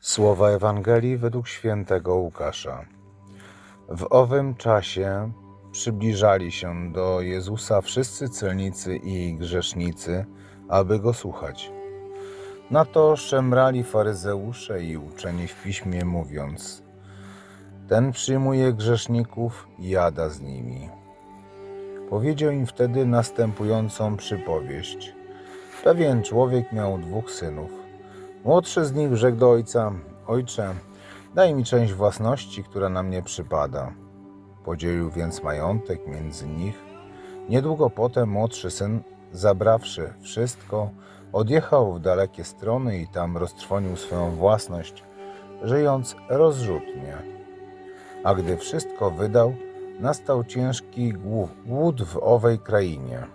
Słowa Ewangelii według świętego Łukasza. W owym czasie przybliżali się do Jezusa wszyscy celnicy i grzesznicy, aby go słuchać. Na to szemrali faryzeusze i uczeni w piśmie, mówiąc: Ten przyjmuje grzeszników i jada z nimi. Powiedział im wtedy następującą przypowieść. Pewien człowiek miał dwóch synów. Młodszy z nich rzekł do ojca: Ojcze, daj mi część własności, która na mnie przypada. Podzielił więc majątek między nich. Niedługo potem młodszy syn, zabrawszy wszystko, odjechał w dalekie strony i tam roztrwonił swoją własność, żyjąc rozrzutnie. A gdy wszystko wydał, nastał ciężki głó- głód w owej krainie.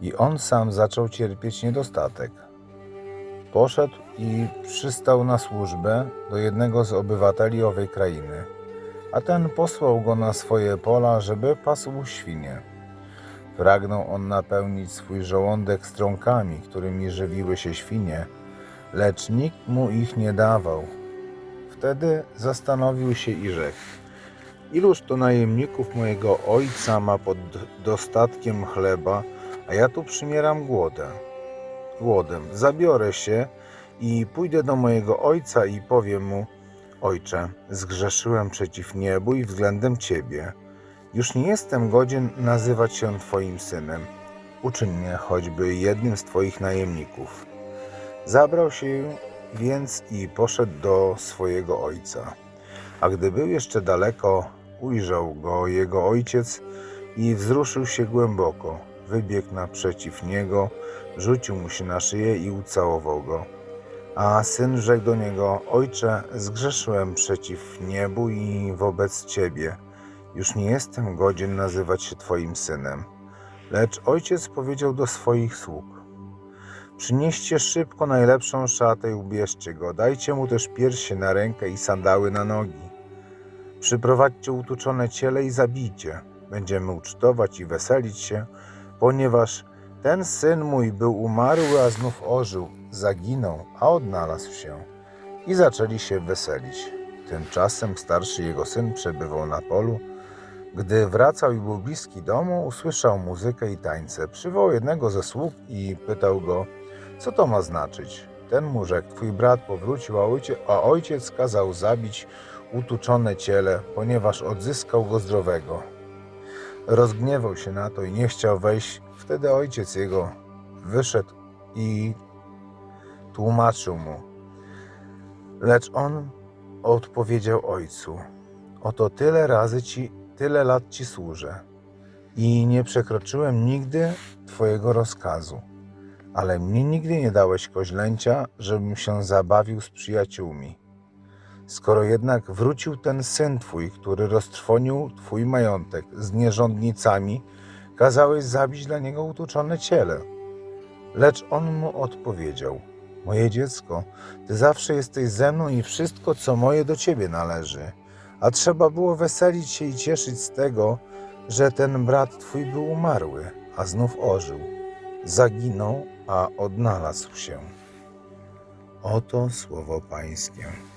I on sam zaczął cierpieć niedostatek. Poszedł i przystał na służbę do jednego z obywateli owej krainy, a ten posłał go na swoje pola, żeby pasł świnie. Pragnął on napełnić swój żołądek strąkami, którymi żywiły się świnie, lecz nikt mu ich nie dawał. Wtedy zastanowił się i rzekł: Iluż to najemników mojego ojca ma pod dostatkiem chleba, a ja tu przymieram głodem głodem. Zabiorę się i pójdę do mojego ojca i powiem mu: Ojcze, zgrzeszyłem przeciw niebu i względem ciebie. Już nie jestem godzien nazywać się twoim synem. Uczyń mnie choćby jednym z twoich najemników. Zabrał się więc i poszedł do swojego ojca. A gdy był jeszcze daleko, ujrzał go jego ojciec i wzruszył się głęboko. Wybiegł naprzeciw niego, rzucił mu się na szyję i ucałował go. A syn rzekł do niego: Ojcze, zgrzeszyłem przeciw niebu i wobec ciebie. Już nie jestem godzien nazywać się twoim synem. Lecz ojciec powiedział do swoich sług: Przynieście szybko najlepszą szatę i ubierzcie go. Dajcie mu też piersie na rękę i sandały na nogi. Przyprowadźcie utuczone ciele i zabijcie. Będziemy ucztować i weselić się, ponieważ ten syn mój był umarły, a znów ożył, zaginął, a odnalazł się. I zaczęli się weselić. Tymczasem starszy jego syn przebywał na polu. Gdy wracał i był bliski domu, usłyszał muzykę i tańce. Przywołał jednego ze sług i pytał go, co to ma znaczyć. Ten mu rzekł, twój brat powrócił, a ojciec, kazał zabić utuczone ciele, ponieważ odzyskał go zdrowego. Rozgniewał się na to i nie chciał wejść. Wtedy ojciec jego wyszedł i tłumaczył mu. Lecz on odpowiedział ojcu: Oto tyle razy ci, tyle lat ci służę i nie przekroczyłem nigdy twojego rozkazu. Ale mnie nigdy nie dałeś koźlęcia, żebym się zabawił z przyjaciółmi. Skoro jednak wrócił ten syn twój, który roztrwonił twój majątek z nierządnicami, kazałeś zabić dla niego utuczone ciele. Lecz on mu odpowiedział: Moje dziecko, ty zawsze jesteś ze mną i wszystko, co moje, do ciebie należy. A trzeba było weselić się i cieszyć z tego, że ten brat twój był umarły, a znów ożył. Zaginął, a odnalazł się. Oto słowo Pańskie.